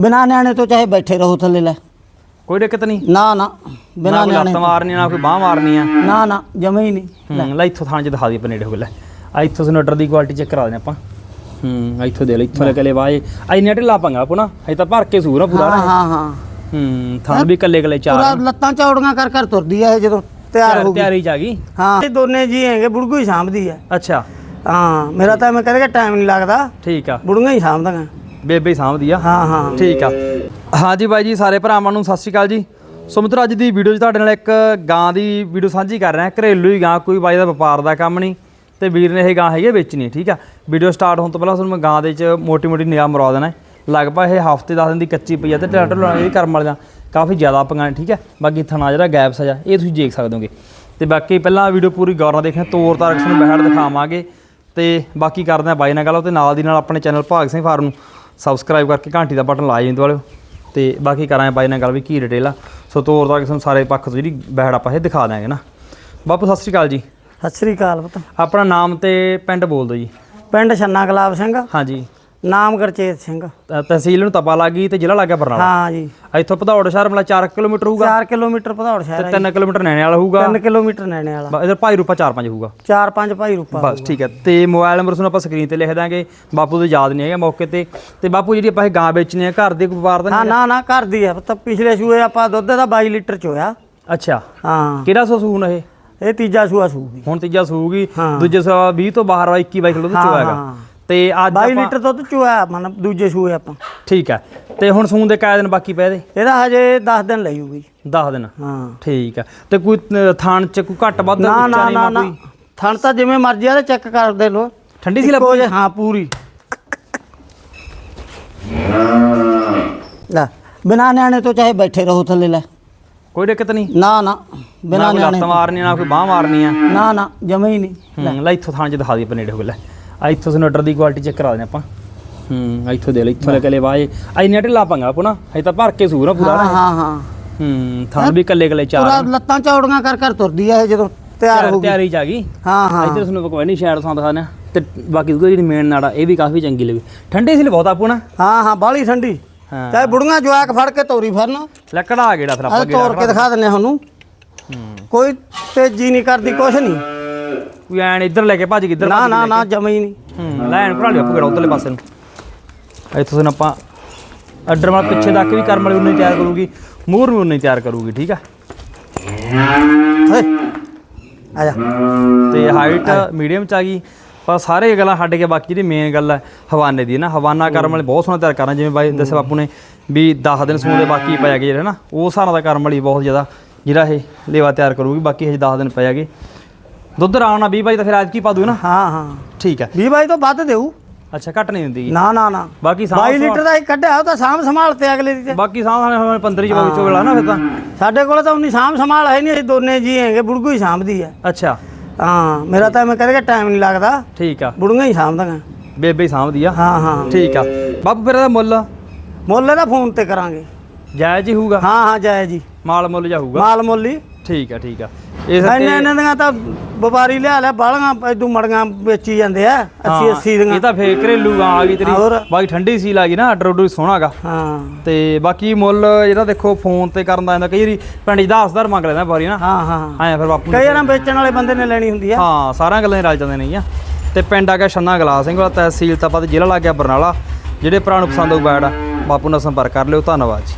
ਬਿਨਾ ਨਿਆਣੇ ਤੋਂ ਚਾਹੇ ਬੈਠੇ ਰਹੋ ਥੱਲੇ ਲੈ। ਕੋਈ ਦਿੱਕਤ ਨਹੀਂ। ਨਾ ਨਾ ਬਿਨਾ ਨਾ ਕੋਈ ਨਿਆਣੇ ਲੱਤ ਮਾਰਨੀ ਨਾ ਕੋਈ ਬਾਹ ਮਾਰਨੀ ਆ। ਨਾ ਨਾ ਜਮੇ ਹੀ ਨਹੀਂ। ਹੂੰ ਲੈ ਇੱਥੋਂ ਥਾਂ ਚ ਦਿਖਾ ਦੀ ਆਪਣੇ ਨੇੜੇ ਹੋ ਲੈ। ਆ ਇੱਥੋਂ ਸਾਨੂੰ ਆਰਡਰ ਦੀ ਕੁਆਲਿਟੀ ਚੈੱਕ ਕਰਾ ਦੇਣੇ ਆਪਾਂ। ਹੂੰ ਇੱਥੋਂ ਦੇ ਲੈ ਇੱਥੋਂ ਲੈ ਕੇ ਲੈ ਵਾਏ ਆਈ ਨੈਟ ਲਾ ਪਾਂਗਾ ਆਪਣਾ ਇਹ ਤਾਂ ਭਰ ਕੇ ਸੂਰ ਆ ਪੂਰਾ ਹਾਂ ਨਾ। ਹਾਂ ਹਾਂ ਹੂੰ। ਥਾਂ ਵੀ ਕੱਲੇ ਕੱਲੇ ਪੂਰਾ ਚਾਰ ਲੱਤਾਂ ਚੌੜੀਆਂ ਕਰ ਕਰ ਤੁਰਦੀ ਆ ਇਹ ਜਦੋਂ ਤਿਆਰ ਹੋ ਗਈ। ਤਿਆਰੀ ਚ ਆ ਗਈ? ਹਾਂ। ਇਹ ਦੋਨੇ ਜੀ ਹੈਗੇ ਬੁੜਗੂ ਹੀ ਸਾਂਭਦੀ ਆ। ਅੱਛਾ। ਹਾਂ ਮੇਰਾ ਤਾਂ ਮੈਂ ਕਹਿੰਦਾ ਟਾਈਮ ਨਹੀਂ ਲੱਗਦਾ। ਠੀਕ ਆ। ਬੁੜੀਆਂ ਹੀ ਸਾਂਭਦੀਆਂ। ਬੇਬੇ ਸਾਂਭਦੀ ਆ। ਹਾਂ ਹਾਂ। ਠੀਕ ਆ। ਹਾਂਜੀ ਬਾਈ ਜੀ ਸਾਰੇ ਭਰਾਵਾਂ ਨੂੰ ਸਤਿ ਸ਼੍ਰੀ ਅਕਾਲ ਜੀ। ਸੋ ਮਿੱਤਰੋ ਅੱਜ ਦੀ ਵੀਡੀਓ 'ਚ ਤੁਹਾਡੇ ਨਾਲ ਇੱਕ ਗਾਂ ਦੀ ਵੀਡੀਓ ਸਾਂਝੀ ਕਰ ਰਹੇ। ਹਾਂ ਘਰੇਲੂ ਹੀ ਗਾਂ ਕੋਈ ਬਾਈ ਦਾ ਵਪਾਰ ਦਾ ਕੰਮ ਨਹੀਂ ਤੇ ਵੀਰ ਨੇ ਇਹ ਗਾਂ ਹੈਗੀ ਆ ਵੇਚਣੀ ਠੀਕ ਆ। ਵੀਡੀਓ ਸਟਾਰਟ ਹੋਣ ਤੋਂ ਪਹਿਲਾਂ ਤੁਹਾਨੂੰ ਮੈਂ ਗਾਂ ਦੇ 'ਚ ਮੋਟੀ ਮੋਟੀ ਨਿਗਾਹ ਮਰਵਾ ਦੇਣਾ। ਲਗਭਗ ਇਹ ਹਫ਼ਤੇ 10 ਦਿਨ ਦੀ ਕੱਚੀ ਪਈ ਆ ਤੇ ਟਰੈਕਟਰ ਲਾਉਣਾ ਇਹ ਕਰਮ ਵਾਲੀਆਂ ਕਾਫੀ ਜ਼ਿਆਦਾ ਪੰਗਾਂ ਨੇ, ਠੀਕ ਹੈ ਬਾਕੀ ਥਣਾ ਜਿਹੜਾ ਗੈਪ ਸਜਾ ਇਹ ਤੁਸੀਂ ਦੇਖ ਸਕਦੇ ਹੋਗੇ। ਤੇ ਬਾਕੀ ਪਹਿਲਾਂ ਵੀਡੀਓ ਪੂਰੀ ਗੌਰ ਨਾਲ ਦੇਖਣਾ ਤੋਰ ਤਾਰ ਤੁਹਾਨੂੰ ਬਹਿੜ ਦਿਖਾਵਾਂਗੇ। ਤੇ ਬਾਕੀ ਕਰਦੇ ਹਾਂ ਬਾਈ ਨਾਲ ਗੱਲ ਤੇ ਨਾਲ ਦੀ ਨਾਲ ਆਪਣੇ ਚੈਨਲ ਭਾਗ ਸਿੰਘ ਫਾਰਮ ਨੂੰ ਸਬਸਕ੍ਰਾਈਬ ਕਰਕੇ ਘੰਟੀ ਦਾ ਬਟਨ ਲਾ ਜਾਂਦੇ ਵਾਲਿਓ। ਤੇ ਬਾਕੀ ਕਰਾਂਗੇ ਬਾਈ ਨਾਲ ਗੱਲ ਵੀ ਕੀ ਡਿਟੇਲ ਆ। ਸੋ ਤੋਰ ਤਾਰ ਤੁਹਾਨੂੰ ਸਾਰੇ ਪੱਖ ਤੋਂ ਜਿਹੜੀ ਬਹਿੜ ਆਪਾਂ ਇਹ ਦਿਖਾ ਦਾਂਗੇ ਨਾ। ਬਾਪੂ ਸਤਿ ਸ਼੍ਰੀ ਅਕਾਲ ਜੀ। ਸਤਿ ਸ੍ਰੀ ਅਕਾਲ ਪੁੱਤ। ਆਪਣਾ ਨਾਮ ਤੇ ਪਿੰਡ ਬੋਲ ਦਿਓ ਜੀ। ਪਿੰਡ ਛੰਨਾ ਗੁਲਾਬ ਸਿੰਘ। ਹਾਂਜੀ। ਨਾਮ ਗੁਰਚੇਤ ਸਿੰਘ। ਤਹਿਸੀਲ ਨੂੰ ਤਪਾ ਲੱਗੀ ਤੇ ਜ਼ਿਲ੍ਹਾ ਲੱਗਾ ਬਰਨਾਲਾ। ਹਾਂ ਜੀ। ਇੱਥੋਂ ਭਦੌੜ ਸ਼ਹਿਰ ਮਤਲਬ 4 ਕਿਲੋਮੀਟਰ ਹੋਊਗਾ। 4 ਕਿਲੋਮੀਟਰ ਭਦੌੜ ਸ਼ਹਿਰ ਤੇ 3 ਕਿਲੋਮੀਟਰ ਨੈਣੇ ਵਾਲਾ ਹੋਊਗਾ। 3 ਕਿਲੋਮੀਟਰ ਨੈਣੇ ਵਾਲਾ। ਇਧਰ ਭਾਈ ਰੂਪਾ 4-5 ਹੋਊਗਾ। 4-5 ਭਾਈ ਰੂਪਾ ਬਸ ਠੀਕ ਹੈ। ਤੇ ਮੋਬਾਈਲ ਨੰਬਰ ਤੁਹਾਨੂੰ ਆਪਾਂ ਸਕਰੀਨ ਤੇ ਲਿਖ ਦਾਂਗੇ। ਬਾਪੂ ਦੇ ਯਾਦ ਨਹੀਂ ਹੈਗਾ ਮੌਕੇ ਤੇ। ਤੇ ਬਾਪੂ ਜਿਹੜੀ ਆਪਾਂ ਇਹ ਗਾਂ ਵੇਚਣੀ ਹੈ ਘਰ ਦੇ ਕੋਈ ਵਪਾਰ ਦਾ ਹਾਂ ਨਹੀਂ ਨਾ ਨਾ ਕਰਦੀ ਆ ਪੁੱਤ ਪਿਛਲੇ ਸੂਏ ਆਪਾਂ ਦੁੱਧ ਦਾ 22 ਲੀਟਰ ਚੋਇਆ ਅੱਛਾ। ਹਾਂ। ਕਿਹੜਾ ਸੂ ਸੂਨ ਇਹ? ਇਹ ਤੀਜਾ ਸੂਆ ਸੂਗੀ। ਹੁਣ ਤੀਜਾ ਸੂਗੀ। ਦੂਜੇ ਸੂ 20 ਤੋਂ ਬਾਹਰ 21 22 ਕਿਲੋ ਹਾਂ, ਚੋਇਆਗਾ। ਤੇ ਅੱਜ 22 ਆਪਾਂ ਲੀਟਰ ਦੁੱਧ ਚੋਇਆ ਮਨ ਦੂਜੇ ਸੂਏ ਆਪਾਂ। ਠੀਕ ਹੈ। ਤੇ ਹੁਣ ਸੂਨ ਦੇ ਕਾਇ ਦਿਨ ਬਾਕੀ ਪਏ ਦੇ ਇਹਦਾ ਹਜੇ 10 ਦਿਨ ਲਈ ਹੋਊਗੀ। 10 ਦਿਨ। ਹਾਂ। ਠੀਕ ਹੈ। ਤੇ ਕੋਈ ਥਾਣ ਚ ਕੋਈ ਘੱਟ ਵੱਧ ਨਾ ਨਾ ਨਾ ਨਾ? ਥਣ ਤਾਂ ਜਿਵੇਂ ਮਰਜ਼ੀ ਆ ਤੇ ਚੈੱਕ ਕਰ ਦੇ ਲੋ ਠੰਡੀ ਸੀ ਲੱਭੀ? ਹਾਂ ਪੂਰੀ। ਲੈ ਬਿਨਾ ਨਿਆਣੇ ਤੋਂ ਚਾਹੇ ਬੈਠੇ ਰਹੋ ਥੱਲੇ ਲੈ। ਕੋਈ ਦਿੱਕਤ ਨਹੀਂ? ਨਾ ਨਾ ਬਿਨਾ ਕੋਈ ਲੱਤ ਨਿਆਣੇ ਮਾਰਨੀ ਨਾ ਕੋਈ ਬਾਹ ਮਾਰਨੀ ਆ। ਨਾ ਨਾ ਜਮੇ ਹੀ ਨਹੀਂ। ਲੈ ਇੱਥੋਂ ਥਾਂ ਚ ਦਿਖਾ ਦੀ ਆਪਣੇ ਨੇੜੇ ਹੋ ਲੈ। ਆ ਇੱਥੋਂ ਸਾਨੂੰ ਆਰਡਰ ਦੀ ਕੁਆਲਿਟੀ ਚੈੱਕ ਕਰਾ ਦੇਣੇ ਆਪਾਂ। ਹੂੰ ਇੱਥੋਂ ਦੇ ਲੈ ਇੱਥੋਂ ਲੈ ਕੇ ਲੈ ਵਾਏ ਆਈ ਨੈਟ ਲਾ ਪਾਂਗਾ ਆਪਣਾ ਇਹ ਤਾਂ ਭਰ ਕੇ ਸੂਰ ਆ ਪੂਰਾ ਹਾਂ ਨਾ। ਹਾਂ ਹਾਂ ਹੂੰ। ਥਾਂ ਵੀ ਕੱਲੇ ਕੱਲੇ ਪੂਰਾ ਚਾਰ ਲੱਤਾਂ ਚੌੜੀਆਂ ਕਰ ਕਰ ਤੁਰਦੀ ਆ ਇਹ ਜਦੋਂ ਤਿਆਰ ਹੋ ਗਈ। ਤਿਆਰੀ ਚ ਆ ਗਈ। ਹਾਂ ਹਾਂ। ਇੱਧਰ ਤੁਹਾਨੂੰ ਕੋਈ ਨਹੀਂ ਸ਼ਾਇਦ ਸਾਂ ਦਿਖਾਣਾ ਤੇ ਬਾਕੀ ਦੂਜੀ ਜਿਹੜੀ ਮੇਨ ਨਾੜਾ ਇਹ ਵੀ ਕਾਫੀ ਚੰਗੀ ਲੱਗੀ। ਠੰਡੀ ਸੀ ਬਹੁਤ ਆਪੂ ਨਾ। ਹਾਂ ਹਾਂ ਬਾਲੀ ਠੰਡੀ। ਹਾਂ। ਚਾਹੇ ਬੁੜੀਆਂ ਜਵਾਕ ਫੜ ਕੇ ਤੋਰੀ ਫਿਰਨ ਲੱਕੜਾ ਆ ਗੇੜਾ ਫਿਰ ਆਪਾਂ ਆ ਤੋੜ ਕੇ ਦਿਖਾ ਦਿੰਨੇ ਤੁਹਾਨੂੰ ਹੂੰ। ਕੋਈ ਤੇਜ਼ੀ ਨਹੀਂ ਕਰਦੀ ਕੁਛ ਨਹੀਂ। ਕੋਈ ਐਨ ਇੱਧਰ ਲੈ ਕੇ ਭੱਜ ਗਈ ਇੱਧਰ ਨਾ ਨਾ ਨਾ ਜਮੇ ਹੀ ਨਹੀਂ ਲੈਣ ਭਰਾ ਲਿਓ ਆਪੂ ਉਧਰਲੇ ਪਾਸੇ ਨੂੰ। ਇੱਥੋਂ ਸਾਨੂੰ ਆਪਾਂ ਅੱਡਰ ਵਾਲਾ ਪਿੱਛੇ ਤੱਕ ਵੀ ਕਰਮ ਵਾਲੀ ਉਨੀ ਤਿਆਰ ਕਰੂਗੀ ਮੂਹਰ ਨੂੰ ਉਨੀ ਤਿਆਰ ਕਰੂਗੀ ਠੀਕ ਆ? ਆ ਜਾ। ਤੇ ਹਾਈਟ ਮੀਡੀਅਮ ਚ ਆ ਗਈ ਪਰ ਸਾਰੇ ਗੱਲਾਂ ਛੱਡ ਕੇ ਬਾਕੀ ਜਿਹੜੀ ਮੇਨ ਗੱਲ ਹੈ ਹਵਾਨੇ ਦੀ ਹੈ ਨਾ। ਹਵਾਨਾ ਕਰਮ ਵਾਲੇ ਬਹੁਤ ਸੋਹਣਾ ਤਿਆਰ ਕਰਨਾ ਜਿਵੇਂ ਬਾਈ ਦੱਸਿਆ ਬਾਪੂ ਨੇ ਵੀ 10 ਦਿਨ ਸੂਣ ਦੇ ਬਾਕੀ ਪੈ ਗਏ ਜਿਹੜੇ ਨਾ ਉਹ ਹਿਸਾਬ ਦਾ ਕਰਮ ਵਾਲੀ ਬਹੁਤ ਜ਼ਿਆਦਾ ਜਿਹੜਾ ਇਹ ਲੇਵਾ ਤਿਆਰ ਕਰੂਗੀ ਬਾਕੀ ਹਜੇ 10 ਦਿਨ ਪੈ ਜਾਗੇ। ਦੁੱਧ ਰਾਣਾ 20 ਬਾਈ ਤਾਂ ਫਿਰ ਅੱਜ ਕੀ ਪਾ ਦੂ ਨਾ। ਹਾਂ ਹਾਂ। ਠੀਕ ਹੈ। 20 ਬਾਈ ਤੋਂ ਵੱਧ ਦੇਊ। ਅੱਛਾ ਘੱਟ ਨਹੀਂ ਦਿੰਦੀ। ਨਾ ਨਾ ਨਾ। ਬਾਕੀ ਸਾਂਭ 22 ਲੀਟਰ ਦਾ ਹੀ ਕੱਢਿਆ ਉਹ ਤਾਂ ਸਾਂਭ ਸੰਭਾਲ ਤੇ ਅਗਲੇ ਦੀ ਤੇ। ਬਾਕੀ ਸਾਂਭ 15 ਚ ਬਾਕੀ ਚੋਗਲਾ ਨਾ ਫਿਰ ਤਾਂ। ਸਾਡੇ ਕੋਲ ਤਾਂ ਉਨੀ ਸਾਂਭ ਸੰਭਾਲ ਹੈ ਨਹੀਂ ਅਸੀਂ ਦੋਨੇ ਜੀ ਹੈਗੇ ਬੁੜਗੂ ਹੀ ਸਾਂਭਦੀ ਆ ਅੱਛਾ। ਹਾਂ ਮੇਰਾ ਤਾਂ ਮੈਂ ਕਹਿੰਦਾ ਟਾਈਮ ਨਹੀਂ ਲੱਗਦਾ। ਠੀਕ ਆ। ਬੁੜੀਆਂ ਹੀ ਸਾਂਭਦੀਆਂ। ਬੇਬੇ ਹੀ ਸਾਂਭਦੀ ਆ। ਹਾਂ ਹਾਂ। ਠੀਕ ਆ। ਬਾਪੂ ਫਿਰ ਇਹਦਾ ਮੁੱਲ? ਮੁੱਲ ਇਹਦਾ ਫੋਨ ਤੇ ਕਰਾਂਗੇ। ਜਾਇਜ਼ ਹੀ ਹੋਊਗਾ। ਹਾਂ ਹਾਂ ਜਾਏ ਜੀ ਮਾਲ ਮੁੱਲ ਜਾ ਹੋਊਗਾ। ਮਾਲ ਮੁੱਲੀ ਠੀਕ ਆ ਠੀਕ ਆ। ਇਸ ਇੰਨੇ ਇਹਨਾਂ ਦੀਆਂ ਤਾਂ ਵਪਾਰੀ ਲਿਆ ਲਿਆ ਬਾਲੀਆਂ ਇਦੋਂ ਮੜੀਆਂ ਵੇਚੀ ਜਾਂਦੇ ਆ 80 80 ਇਹ ਦੀਆਂ। ਤਾਂ ਫੇਰ ਘਰੇਲੂ ਗਾਂ ਆ ਗਈ ਤੇਰੀ। ਹੋਰ। ਬਾਕੀ ਠੰਡੀ ਸੀ ਲੱਗੀ ਨਾ ਆਰਡਰ ਆਰਡਰ ਸੋਹਣਾਗਾ। ਹਾਂ। ਤੇ ਬਾਕੀ ਮੁੱਲ ਜਿਹੜਾ ਦੇਖੋ ਫੋਨ ਤੇ ਕਰਨ ਦਾ ਜਾਂਦਾ ਕਈ ਵਾਰੀ ਪਿੰਡ 'ਚ 10000 ਮੰਗ ਲੈਂਦਾ ਵਾਰੀ ਨਾ। ਹਾਂ ਹਾਂ। ਆਇਆ ਫਿਰ ਬਾਪੂ ਕਈ ਵਾਰਾਂ ਵੇਚਣ ਵਾਲੇ ਬੰਦੇ ਨੇ ਲੈਣੀ ਹੁੰਦੀ ਆ। ਹਾਂ ਸਾਰੀਆਂ ਗੱਲਾਂ ਹੀ ਰਲ ਜਾਂਦੇ ਨਹੀਂ ਆ ਤੇ ਪਿੰਡ ਆ ਗਿਆ ਛੰਨਾ ਗਲਾਸ ਸਿੰਘ ਵਾਲਾ ਤਹਿਸੀਲ ਤਪਾ ਤੇ ਜ਼ਿਲ੍ਹਾ ਲੱਗ ਗਿਆ ਬਰਨਾਲਾ ਜਿਹੜੇ ਭਰਾ ਨੂੰ ਪਸੰਦ ਆਊ ਬੈਡ ਬਾਪੂ ਨਾਲ ਸੰਪਰਕ ਕਰ ਲਿਓ ਧੰਨਵਾਦ ਜੀ।